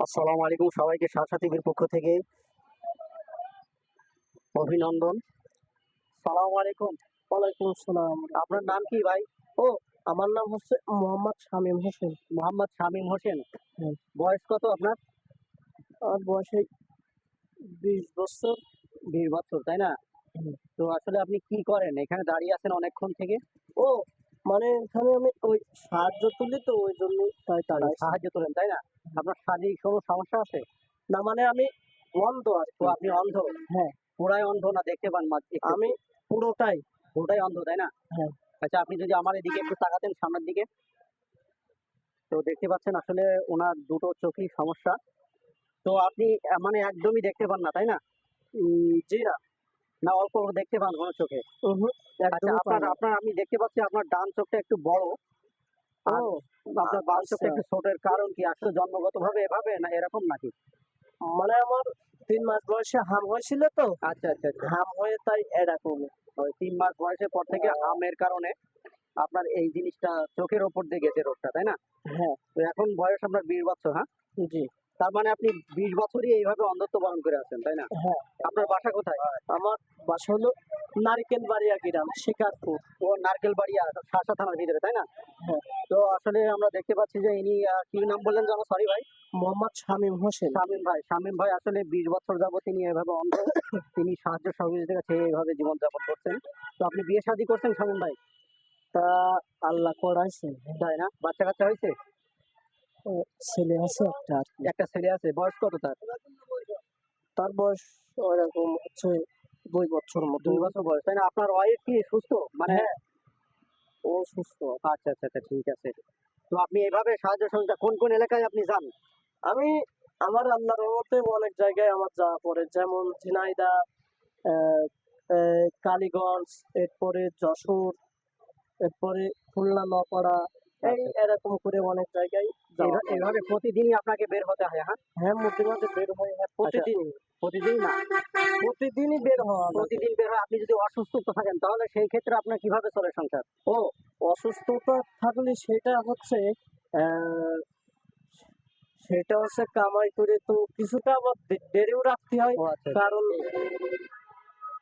আসসালামু আলাইকুম সবাইকে শাসা টিভির পক্ষ থেকে অভিনন্দন। সালাম আলাইকুম। ওয়ালাইকুম আসসালাম। আপনার নাম কি ভাই? ও আমার নাম হচ্ছে মোহাম্মদ শামীম হোসেন। মোহাম্মদ শামীম হোসেন। হুম। বয়স কত আপনার? আমার বয়সে বিশ বছর। বিশ বছর তাই না? তো আসলে আপনি কি করেন? এখানে দাঁড়িয়ে আছেন অনেকক্ষণ থেকে। ও মানে এখানে আমি ওই সাহায্য তুলি তো ওই জন্য তাই তাড়াই সাহায্য তোলেন তাই না? আপনার শারীরিক কোনো সমস্যা আছে? না মানে আমি অন্ধ আর তো আপনি অন্ধ? হ্যাঁ। পুরাই অন্ধ না? দেখতে পান? আমি পুরোটাই। পুরোটাই অন্ধ তাই না? হ্যাঁ। আচ্ছা আপনি যদি আমার এদিকে একটু তাকাতেন সামনের দিকে। তো দেখতে পাচ্ছেন আসলে ওনার দুটো চোখই সমস্যা। তো আপনি মানে একদমই দেখতে পান না তাই না? জি না। না অল্প দেখতে পান কোনো চোখে। আচ্ছা আপনার আপনার আমি দেখতে পাচ্ছি আপনার ডান চোখটা একটু বড়। আপনার বাম চোখটা আচ্ছা। একটু ছোটের কারণ কি? আসলে জন্মগত ভাবে এভাবে না এরকম নাকি? মানে আমার তিন মাস বয়সে হাম হয়েছিল তো। আচ্ছা আচ্ছা আচ্ছা। হাম হয়ে তাই এরকম। ওই তিন মাস বয়সের পর থেকে আমের কারণে আপনার এই জিনিসটা চোখের ওপর দিয়ে গেছে রোগটা তাই না? হ্যাঁ। তো এখন বয়স আপনার বিশ বছর হ্যাঁ? জি। তার মানে আপনি বিশ বছরই এইভাবে অন্ধত্ব বরণ করে আছেন তাই না? হ্যাঁ। আপনার বাসা কোথায়? আমার বাসা হলো নারিকেল বাড়িয়া গ্রাম শিকারপুর। ও নারকেল বাড়িয়া শাসা থানার ভিতরে তাই না? হ্যাঁ। তো আসলে আমরা দেখতে পাচ্ছি যে ইনি কি নাম বললেন জানো সরি ভাই। মোহাম্মদ শামীম হোসেন। শামীম ভাই শামীম ভাই আসলে বিশ বছর যাবত তিনি এভাবে অন্ধ। তিনি সাহায্য সহযোগিতা কাছে এইভাবে জীবনযাপন করছেন। তো আপনি বিয়ে শাদী করছেন শামীম ভাই? তা আল্লাহ করাইছে। তাই না? বাচ্চা কাচ্চা হয়েছে? ছেলে আছে একটা একটা ছেলে আছে বয়স কত তার? তার বয়স ওরকম হচ্ছে দুই বছর মতো। দুই বছর বয়স তাই না? আপনার ওয়াইফ কি সুস্থ? মানে হ্যাঁ। ও সুস্থ। আচ্ছা আচ্ছা আচ্ছা ঠিক আছে। তো আপনি এভাবে সাহায্য সহযোগিতা কোন কোন এলাকায় আপনি যান? আমি আমার আল্লাহর রহমতে অনেক জায়গায় আমার যাওয়া পড়ে। যেমন ঝিনাইদা কালীগঞ্জ এরপরে যশোর এরপরে খুলনা নপাড়া এই এরকম করে অনেক জায়গায় এইভাবে প্রতিদিনই আপনাকে বের হতে হয় হ্যাঁ? হ্যাঁ মাঝে বের হয় হ্যাঁ প্রতিদিনই প্রতিদিন না। প্রতিদিনই বের হওয়া প্রতিদিন বের হয় আপনি যদি অসুস্থ থাকেন তাহলে সেই ক্ষেত্রে আপনার কীভাবে চলে সংসার? ও অসুস্থতা থাকলে সেটা হচ্ছে আহ, সেটা হচ্ছে কামাই করে তো কিছুটা আবার দেরেও রাখতে হয়। আচ্ছা। কারণ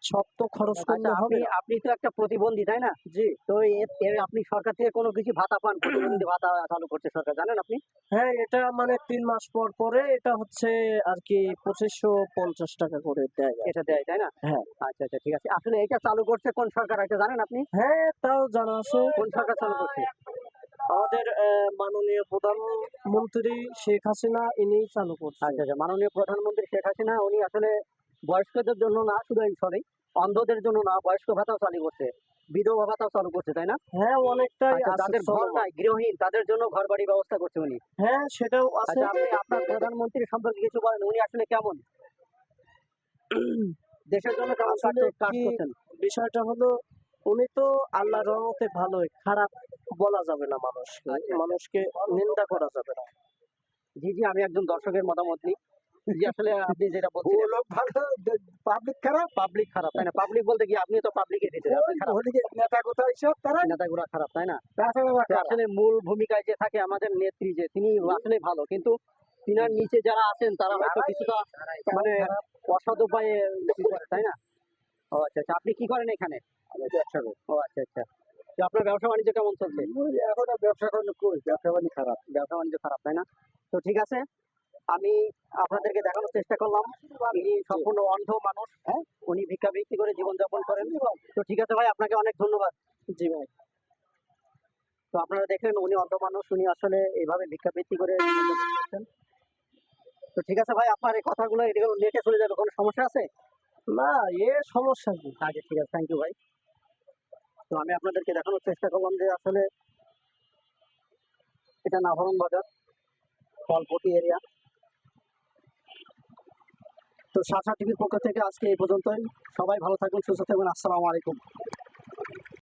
সব তো খরচ করলে আচ্ছা, হবে আপনি তো একটা প্রতিবন্ধী তাই না? জি। তো এর আপনি সরকার থেকে কোনো কিছু ভাতা পান? প্রতিবন্ধী ভাতা চালু করছে সরকার জানেন আপনি? হ্যাঁ এটা মানে তিন মাস পর পরে এটা হচ্ছে আর কি পঁচিশশো পঞ্চাশ টাকা করে দেয় এটা দেয় তাই না? হ্যাঁ। আচ্ছা আচ্ছা ঠিক আছে। আসলে এটা চালু করছে কোন সরকার এটা জানেন আপনি? হ্যাঁ তাও জানা আছে। কোন সরকার চালু করছে? আমাদের মাননীয় প্রধানমন্ত্রী শেখ হাসিনা ইনি চালু করছে। আচ্ছা আচ্ছা মাননীয় প্রধানমন্ত্রী শেখ হাসিনা উনি আসলে বয়স্কদের জন্য না শুধু এই সরি অন্ধদের জন্য না বয়স্ক ভাতাও চালু করছে বিধবা ভাতাও চালু করছে তাই না? হ্যাঁ অনেকটাই আচ্ছা, আছে ঘর নাই গৃহহীন তাদের জন্য ঘর বাড়ি ব্যবস্থা করছে উনি। হ্যাঁ সেটাও আছে। আচ্ছা আপনি আপনার প্রধানমন্ত্রী সম্পর্কে কিছু বলেন উনি আসলে কেমন? দেশের জন্য কেমন কাজ করছেন? বিষয়টা হলো উনি তো আল্লাহ রহমতে ভালোই খারাপ বলা যাবে না মানুষকে আচ্ছা। মানুষকে নিন্দা করা যাবে না। জি জি আমি একজন দর্শকের মতামত নিই। আসলে আপনি যেটা বলছিলেন ভালো পাবলিক খারাপ পাবলিক খারাপ তাই না? পাবলিক বলতে কি আপনি তো পাবলিকের ভিতরে নেতা কোথায় সব? তারা? নেতাগুলো খারাপ তাই না? আসলে মূল ভূমিকায় যে থাকে আমাদের নেত্রী যে তিনি আসলে ভালো কিন্তু তিনার নিচে যারা আছেন তারা হয়তো কিছুটা মানে অসৎ উপায়ে তাই না? ও আচ্ছা আচ্ছা আপনি কি করেন এখানে? ব্যবসা করি। ও আচ্ছা আচ্ছা। আপনার ব্যবসা বাণিজ্য কেমন চলছে? এখন ব্যবসা করলে কই ব্যবসা বাণিজ্য খারাপ। ব্যবসা বাণিজ্য খারাপ তাই না? তো ঠিক আছে আমি আপনাদেরকে দেখানোর চেষ্টা করলাম। ইনি সম্পূর্ণ অন্ধ মানুষ হ্যাঁ? উনি ভিক্ষাবৃত্তি করে জীবনযাপন করেন। তো ঠিক আছে ভাই আপনাকে অনেক ধন্যবাদ। জি ভাই। তো আপনারা দেখেন উনি অন্ধ মানুষ উনি আসলে এইভাবে ভিক্ষাবৃত্তি করে জীবনযাপন করছেন। তো ঠিক আছে ভাই আপনার এই কথাগুলো এগুলো নেটে চলে যাবে কোনো সমস্যা আছে? না এ সমস্যা কি? আচ্ছা ঠিক আছে থ্যাংক ইউ ভাই। তো আমি আপনাদেরকে দেখানোর চেষ্টা করলাম যে আসলে এটা নাভরণ বাজার ফলপটি এরিয়া তো শাখা টিভির পক্ষ থেকে আজকে এই পর্যন্তই। সবাই ভালো থাকবেন সুস্থ থাকবেন আসসালামু আলাইকুম।